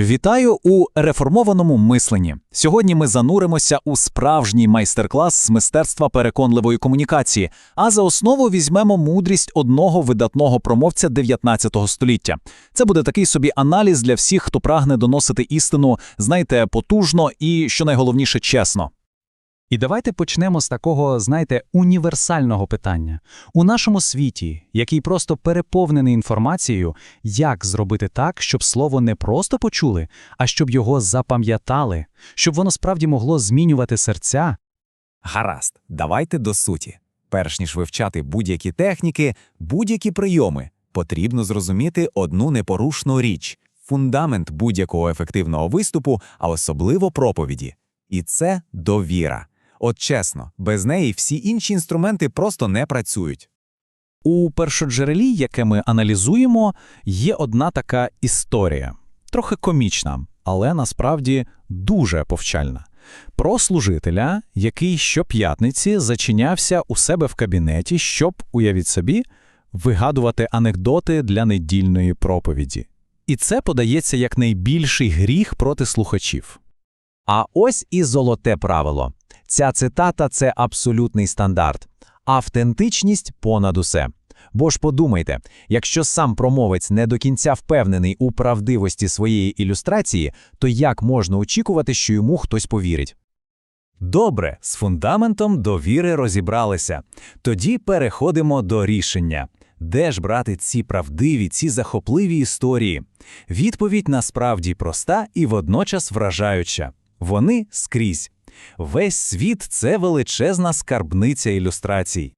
Вітаю у реформованому мисленні. Сьогодні ми зануримося у справжній майстер-клас з мистецтва переконливої комунікації, а за основу візьмемо мудрість одного видатного промовця 19 століття. Це буде такий собі аналіз для всіх, хто прагне доносити істину, знаєте, потужно і, що найголовніше, чесно. І давайте почнемо з такого, знаєте, універсального питання. У нашому світі, який просто переповнений інформацією, як зробити так, щоб слово не просто почули, а щоб його запам'ятали, щоб воно справді могло змінювати серця? Гаразд, давайте до суті. Перш ніж вивчати будь-які техніки, будь-які прийоми, потрібно зрозуміти одну непорушну річ фундамент будь-якого ефективного виступу, а особливо проповіді. І це довіра. От чесно, без неї всі інші інструменти просто не працюють. У першоджерелі, яке ми аналізуємо, є одна така історія, трохи комічна, але насправді дуже повчальна. Про служителя, який щоп'ятниці зачинявся у себе в кабінеті, щоб, уявіть собі, вигадувати анекдоти для недільної проповіді. І це подається як найбільший гріх проти слухачів. А ось і золоте правило. Ця цитата це абсолютний стандарт. Автентичність понад усе. Бо ж подумайте, якщо сам промовець не до кінця впевнений у правдивості своєї ілюстрації, то як можна очікувати, що йому хтось повірить? Добре, з фундаментом довіри розібралися. Тоді переходимо до рішення. Де ж брати ці правдиві, ці захопливі історії? Відповідь насправді проста і водночас вражаюча. Вони скрізь. Весь світ це величезна скарбниця ілюстрацій.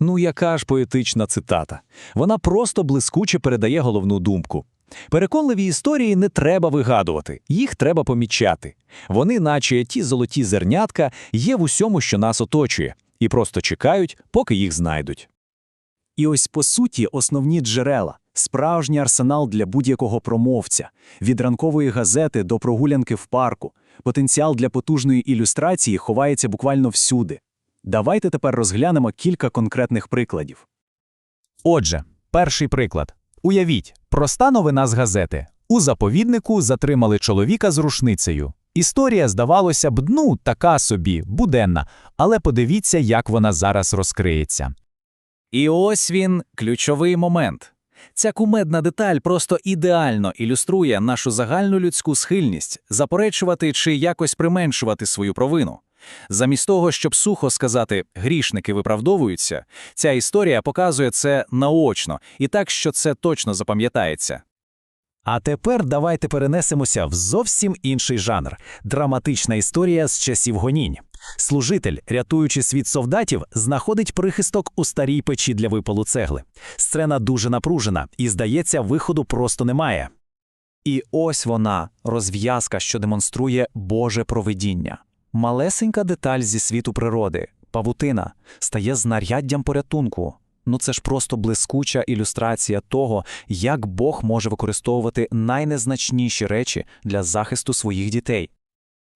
Ну, яка ж поетична цитата. Вона просто блискуче передає головну думку. Переконливі історії не треба вигадувати, їх треба помічати. Вони, наче ті золоті зернятка, є в усьому, що нас оточує, і просто чекають, поки їх знайдуть. І ось по суті основні джерела, справжній арсенал для будь-якого промовця, від ранкової газети до прогулянки в парку. Потенціал для потужної ілюстрації ховається буквально всюди. Давайте тепер розглянемо кілька конкретних прикладів. Отже, перший приклад. Уявіть, проста новина з газети. У заповіднику затримали чоловіка з рушницею. Історія, здавалося б, ну, така собі, буденна, але подивіться, як вона зараз розкриється. І ось він ключовий момент. Ця кумедна деталь просто ідеально ілюструє нашу загальну людську схильність заперечувати чи якось применшувати свою провину. Замість того, щоб сухо сказати грішники виправдовуються, ця історія показує це наочно і так, що це точно запам'ятається. А тепер давайте перенесемося в зовсім інший жанр драматична історія з часів гонінь. Служитель, рятуючи світ солдатів, знаходить прихисток у старій печі для випалу цегли. Сцена дуже напружена, і, здається, виходу просто немає. І ось вона, розв'язка, що демонструє Боже провидіння. Малесенька деталь зі світу природи, павутина, стає знаряддям порятунку. Ну це ж просто блискуча ілюстрація того, як Бог може використовувати найнезначніші речі для захисту своїх дітей.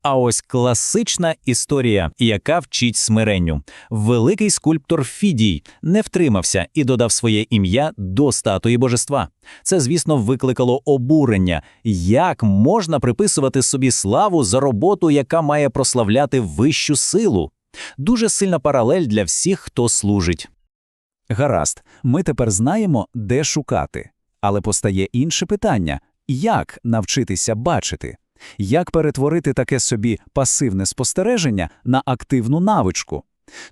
А ось класична історія, яка вчить смиренню. Великий скульптор Фідій не втримався і додав своє ім'я до статуї божества. Це, звісно, викликало обурення. Як можна приписувати собі славу за роботу, яка має прославляти вищу силу? Дуже сильна паралель для всіх, хто служить. Гаразд, ми тепер знаємо, де шукати. Але постає інше питання як навчитися бачити? Як перетворити таке собі пасивне спостереження на активну навичку?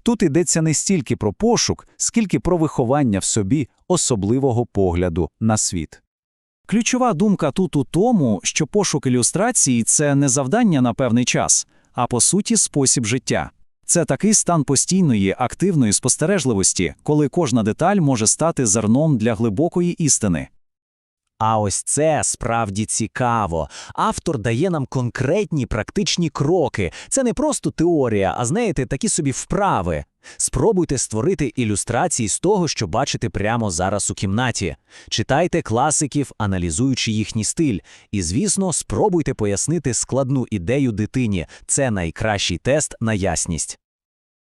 Тут йдеться не стільки про пошук, скільки про виховання в собі особливого погляду на світ. Ключова думка тут у тому, що пошук ілюстрації це не завдання на певний час, а по суті спосіб життя. Це такий стан постійної активної спостережливості, коли кожна деталь може стати зерном для глибокої істини. А ось це справді цікаво. Автор дає нам конкретні практичні кроки. Це не просто теорія, а знаєте, такі собі вправи. Спробуйте створити ілюстрації з того, що бачите прямо зараз у кімнаті. Читайте класиків, аналізуючи їхній стиль. І, звісно, спробуйте пояснити складну ідею дитині. Це найкращий тест на ясність.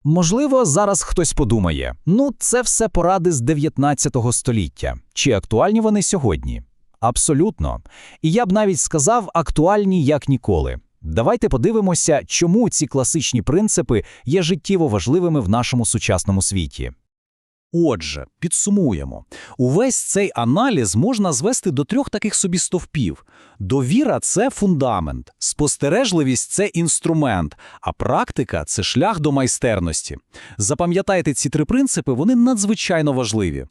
Можливо, зараз хтось подумає: ну, це все поради з 19 століття. Чи актуальні вони сьогодні? Абсолютно. І я б навіть сказав, актуальні як ніколи. Давайте подивимося, чому ці класичні принципи є життєво важливими в нашому сучасному світі. Отже, підсумуємо. Увесь цей аналіз можна звести до трьох таких собі стовпів. Довіра – це фундамент, спостережливість – це інструмент, а практика – це шлях до майстерності. Запам'ятайте ці три принципи, вони надзвичайно важливі.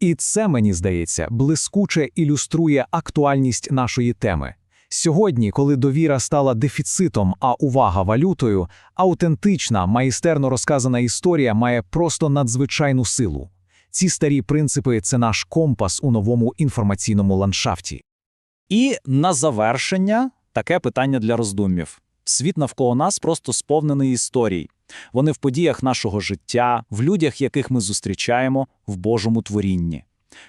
І це, мені здається, блискуче ілюструє актуальність нашої теми. Сьогодні, коли довіра стала дефіцитом, а увага валютою, аутентична, майстерно розказана історія має просто надзвичайну силу. Ці старі принципи – це наш компас у новому інформаційному ландшафті. І на завершення таке питання для роздумів. Світ навколо нас просто сповнений історій. Вони в подіях нашого життя, в людях, яких ми зустрічаємо, в Божому творінні.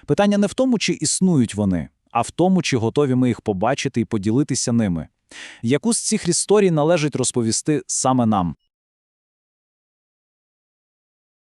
Питання не в тому, чи існують вони, а в тому, чи готові ми їх побачити і поділитися ними. Яку з цих історій належить розповісти саме нам?